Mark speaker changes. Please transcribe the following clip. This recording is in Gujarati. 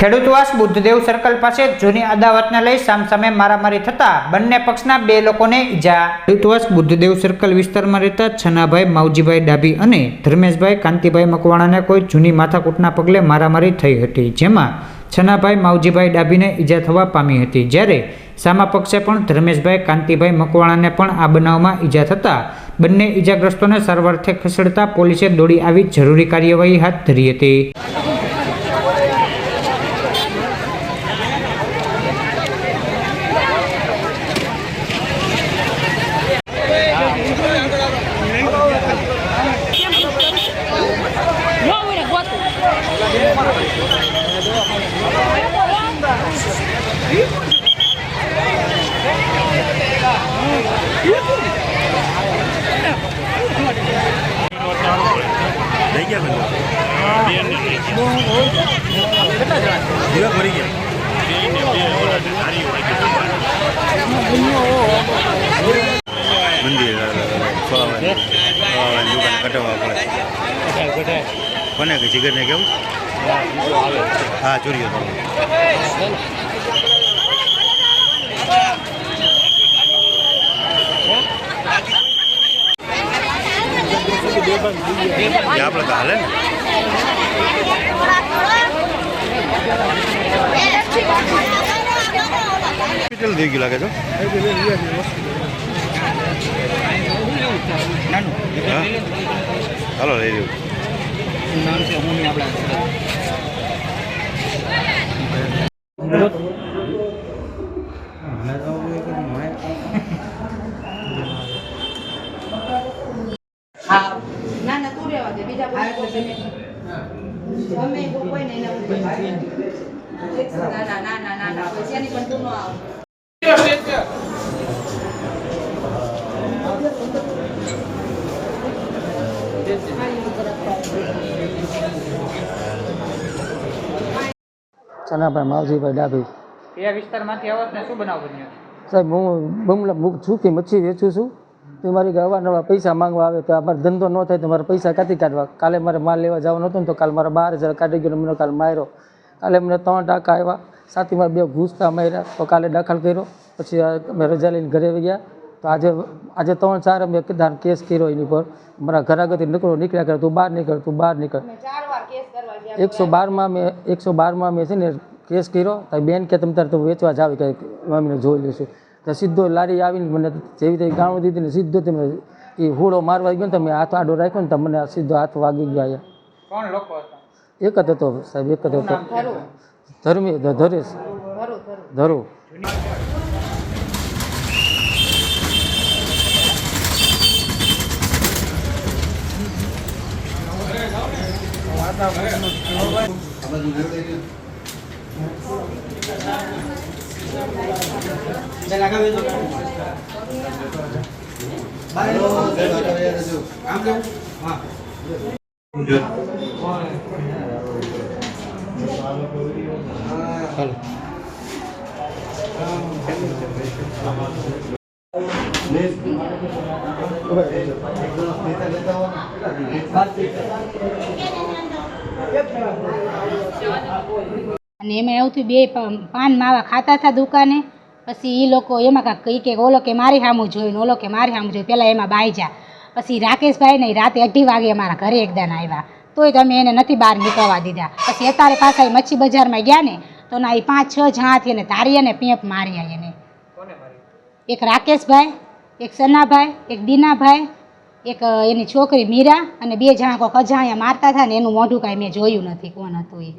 Speaker 1: ખેડૂતવાસ બુદ્ધદેવ સર્કલ પાસે જૂની અદાવતને લઈ સામસામે મારામારી થતા બંને પક્ષના બે લોકોને ઈજા. ખેડૂતવાસ બુદ્ધદેવ સર્કલ વિસ્તારમાં રહેતા છનાભાઈ, માવજીભાઈ ડાભી અને ધર્મેશભાઈ કાંતિભાઈ મકવાણાને કોઈ જૂની માથાકૂટના પગલે મારામારી થઈ હતી, જેમાં છનાભાઈ, માવજીભાઈ ડાભીને ઈજા થવા પામી હતી. જ્યારે સામા પક્ષે પણ ધર્મેશભાઈ, કાંતિભાઈ મકવાણાને પણ આ બનાવમાં ઈજા થતા બંને ઈજાગ્રસ્તોને સારવારથી ખસેડતા પોલીસે દોડી આવી જરૂરી કાર્યવાહી હાથ ધરી હતી.
Speaker 2: લઈ ગયા. ભરી ગયા. મંદિર પડે. કોને કે જીગરને કેવું? હા ચોરીઓ તો એ આપણે તો હાલે કેટલું થઈ ગયું લાગે છે હા? હાલો લઈ લેવું
Speaker 3: ના ના એના ના ના ના ના ના પૈસાની પણ તું ન આવ
Speaker 4: ચનાભાઈ માવજીભાઈ ડાભી.
Speaker 1: કયા વિસ્તારમાંથી આવો ને શું બનાવ બન્યો
Speaker 4: સાહેબ હું બમલા છું કે મચ્છી વેચું છું? તો મારી અવારનવાર પૈસા માંગવા આવે તો અમારે ધંધો ન થાય તો મારે પૈસા ક્યાંથી કાઢવા? કાલે મારે માલ લેવા જવાનું હતું ને તો કાલે મારા બાર હજાર કાઢી ગયો મને કાલે માર્યો. કાલે મને ત્રણ ટાંકા આવ્યા સાથે મારે બે ઘૂસતા માર્યા. તો કાલે દાખલ કર્યો. પછી અમે રજા લઈને ઘરે આવી ગયા. તો આજે આજે ત્રણ ચાર અમે કીધા કેસ કર્યો એની પર. મારા ઘર આગળથી નીકળો નીકળ્યા કરે તું બહાર નીકળ તું બહાર નીકળ. એકસો બારમાં મેં એકસો બારમાં મેં છે ને કેસ કર્યો. તો બેન કે તમે તારે તું વેચવા જાવ કે મમ્મીને જોઈ લઈશું. તો સીધો લારી આવીને મને જેવી રીતે ગાણું દીધી ને સીધો તમે એ હોળો મારવા ગયો ને તમે હાથ આડો રાખ્યો ને તમને આ સીધો હાથ વાગી ગયો અહીંયા.
Speaker 1: કોણ લોકો હતા?
Speaker 4: એક જ હતો સાહેબ એક જ હતો.
Speaker 3: ધરું
Speaker 4: ધર્મી ધરેશ.
Speaker 3: ધરું Thank
Speaker 4: ધરું.
Speaker 5: અને એમાં એવું થયું બે પ- પાન માવા ખાતા હતા દુકાને. પછી એ લોકો એમાં કાંક કહી કે ઓલો કે મારી સામું જોયું ને ઓલો કે મારી સામું જોયું પહેલાં એમાં બાઈજા પછી રાકેશભાઈ ને રાતે અઢી વાગે અમારા ઘરે એકદાન આવ્યા તોય તમે એને નથી બહાર નીકળવા દીધા. પછી અત્યારે પાછા એ મચ્છી બજારમાં ગયા ને તો ના એ પાંચ છ જણાથી એને તારી અને પેપ માર્યા એને. એક રાકેશભાઈ એક સનાભાઈ એક દીનાભાઈ એક એની છોકરી મીરા અને બે જણા કોઈક અજાણ્યા મારતા હતા ને એનું મોઢું કાંઈ મેં જોયું નથી કોણ હતું એ